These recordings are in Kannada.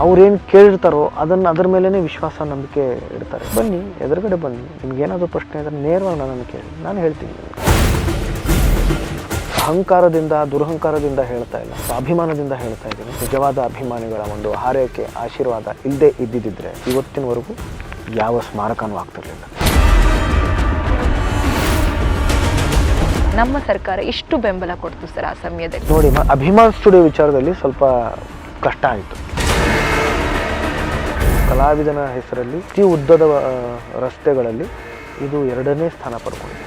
ಅವ್ರೇನು ಕೇಳಿರ್ತಾರೋ ಅದನ್ನು ಅದ್ರ ಮೇಲೇ ವಿಶ್ವಾಸ ನಂಬಿಕೆ ಇಡ್ತಾರೆ. ಬನ್ನಿ ಎದುರುಗಡೆ ಬನ್ನಿ. ನಿಮ್ಗೇನಾದರೂ ಪ್ರಶ್ನೆ ಇದ್ರೆ ನೇರವಾಗಿ ನನ್ನನ್ನು ಕೇಳಿ. ನಾನು ಹೇಳ್ತೀನಿ ಅಹಂಕಾರದಿಂದ ದುರಹಂಕಾರದಿಂದ ಹೇಳ್ತಾ ಇಲ್ಲ. ಅಭಿಮಾನದಿಂದ ಹೇಳ್ತಾ ಇದ್ದೀನಿ. ನಿಜವಾದ ಅಭಿಮಾನಿಗಳ ಒಂದು ಹಾರೈಕೆ ಆಶೀರ್ವಾದ ಇಲ್ಲದೆ ಇದ್ದಿದ್ದರೆ ಇವತ್ತಿನವರೆಗೂ ಯಾವ ಸ್ಮಾರಕನೂ ಆಗ್ತಿರಲಿಲ್ಲ. ನಮ್ಮ ಸರ್ಕಾರ ಇಷ್ಟು ಬೆಂಬಲ ಕೊಡ್ತು ಸರ್ ಆ ಸಮಯದಲ್ಲಿ? ನೋಡಿ ಮ- ಅಭಿಮಾನ್ ಸ್ಟುಡಿಯೋ ವಿಚಾರದಲ್ಲಿ ಸ್ವಲ್ಪ ಕಷ್ಟ ಆಯಿತು. ಕಲಾವಿದನ ಹೆಸರಲ್ಲಿ ಅತಿ ಉದ್ದದ ರಸ್ತೆಗಳಲ್ಲಿ ಇದು ಎರಡನೇ ಸ್ಥಾನ ಪಡ್ಕೊಂಡಿದೆ.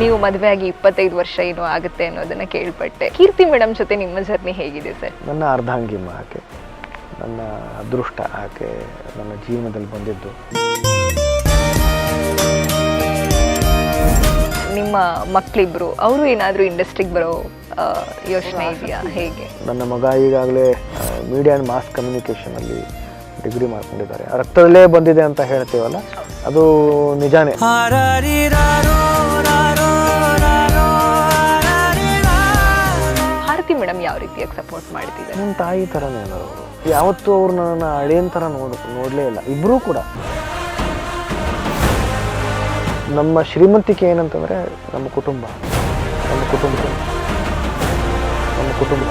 ನೀವು ಮದುವೆಯಾಗಿ ಇಪ್ಪತ್ತೈದು ವರ್ಷ ಏನೋ ಆಗುತ್ತೆ ಅನ್ನೋದನ್ನ ಕೇಳ್ಪಟ್ಟೆ. ಕೀರ್ತಿ ಮೇಡಮ್ ಜೊತೆ ನಿಮ್ಮ ಜರ್ನಿ ಹೇಗಿದೆ ಸರ್? ನನ್ನ ಅರ್ಧಾಂಗಿಮ್ಮ ಆಕೆ ನನ್ನ ಅದೃಷ್ಟ ಆಕೆ ನನ್ನ ಜೀವನದಲ್ಲಿ ಬಂದಿದ್ದು. ನಿಮ್ಮ ಮಕ್ಳಿಬ್ರು ಅವರು ಏನಾದರೂ ಇಂಡಸ್ಟ್ರಿಗೆ ಬರೋ ಯೋಚನೆ ಇದೆಯಾ? ಹೇಗೆ? ನನ್ನ ಮಗ ಈಗಾಗಲೇ ಮೀಡಿಯಾ ಆ್ಯಂಡ್ ಮಾಸ್ ಕಮ್ಯುನಿಕೇಷನಲ್ಲಿ ಡಿಗ್ರಿ ಮಾಡ್ಕೊಂಡಿದ್ದಾರೆ. ರಕ್ತದಲ್ಲೇ ಬಂದಿದೆ ಅಂತ ಹೇಳ್ತೀವಲ್ಲ? ಅದು ನಿಜಾನೇ. ಭಾರತಿ ಮೇಡಮ್ ಯಾವ ರೀತಿಯಾಗಿ ಸಪೋರ್ಟ್ ಮಾಡ್ತಿದ್ದಾರೆ? ನನ್ನ ತಾಯಿ ಥರನೇ ಅವರು. ಯಾವತ್ತೂ ಅವ್ರು ನನ್ನ ಅಳಿಯನ್ ಥರ ನೋಡ್ ನೋಡಲೇ ಇಲ್ಲ. ಇಬ್ಬರೂ ಕೂಡ. ನಮ್ಮ ಶ್ರೀಮಂತಿಕೆ ಏನಂತಂದರೆ ನಮ್ಮ ಕುಟುಂಬ. ನಮ್ಮ ಕುಟುಂಬ. ನಮ್ಮ ಕುಟುಂಬ.